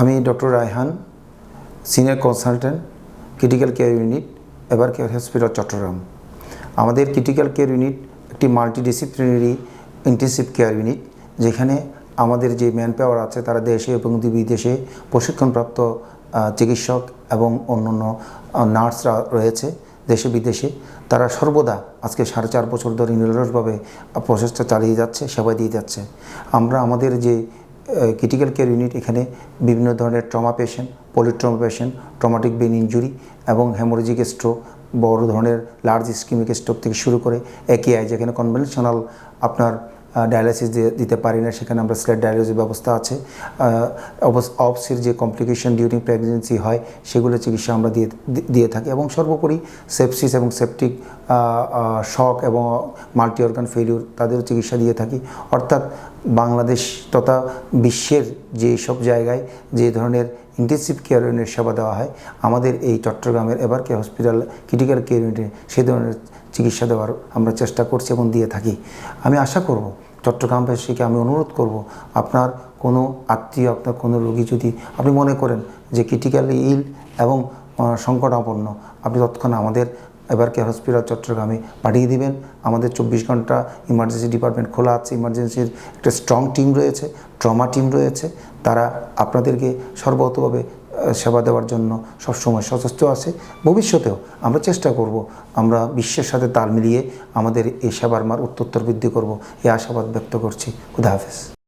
আমি doctor Raihan senior consultant critical care unit Evercare hospital Chattogram. আমাদের critical care unit একটি multidisciplinary intensive care unit যেখানে আমাদের যে ম্যান পাওয়ার আছে তারা দেশে এবং বিদেশে প্রশিক্ষণপ্রাপ্ত চিকিৎসক এবং অন্যান্য আহ, নার্সরা রয়েছে দেশে বিদেশে। তারা সর্বদা আজকে সাড়ে চার বছর ধরে নিরলসভাবে প্রচেষ্টা চালিয়ে যাচ্ছে সেবা দিয়ে যাচ্ছে। আমরা আমাদের যে ক্রিটিক্যাল কেয়ার ইউনিট এখানে বিভিন্ন ধরনের trauma patient polytrauma patient traumatic brain injury এবং হেমোরেজিক স্ট্রোক বড় ধরনের লার্জ স্কিমিক স্ট্রোক থেকে শুরু করে একেআই যেখানে কনভেনশনাল আপনার ডায়ালিসিস দিতে পারি না, সেখানে আমরা স্লেট ডায়ালিসিস ব্যবস্থা আছে। অবসির যে কমপ্লিকেশন ডিউরিং প্রেগনেন্সি হয়, সেগুলো চিকিৎসা আমরা দিয়ে দিয়ে থাকি। এবং সর্বোপরি সেপসিস এবং সেপটিক শক এবং মাল্টি অর্গান ফেলিউর তাদেরও চিকিৎসা দিয়ে থাকি। অর্থাৎ বাংলাদেশ তথা বিশ্বের যে সব জায়গায় যে ধরনের ইন্টেন্সিভ কেয়ার ইউনিটের সেবা দেওয়া হয়, আমাদের এই চট্টগ্রামের এবার কেয়ার হসপিটাল ক্রিটিক্যাল কেয়ার ইউনিটে সেই ধরনের চিকিৎসা দেওয়ার আমরা চেষ্টা করছি এবং দিয়ে থাকি। আমি আশা করব চট্টগ্রামবাসীকে আমি অনুরোধ করব, আপনার কোনো আত্মীয়, আপনার কোনো রোগী যদি আপনি মনে করেন যে ক্রিটিক্যালি ইল এবং সংকটাপন্ন, আপনি তৎক্ষণাৎ আমাদের এবার হসপিটাল চট্টগ্রামে পাঠিয়ে দিবেন। আমাদের চব্বিশ ঘণ্টা ইমার্জেন্সি ডিপার্টমেন্ট খোলা আছে। ইমার্জেন্সির একটা স্ট্রং টিম রয়েছে ট্রমা টিম রয়েছে। তারা আপনাদেরকে সর্বতভাবে সেবা দেওয়ার জন্য সবসময় সচেষ্ট আছে। ভবিষ্যতেও আমরা চেষ্টা করব, আমরা বিশ্বের সাথে তাল মিলিয়ে আমাদের এই সেবার মার উত্তর বৃদ্ধি করব। এই আশাবাদ ব্যক্ত করছি। খুদা হাফেজ।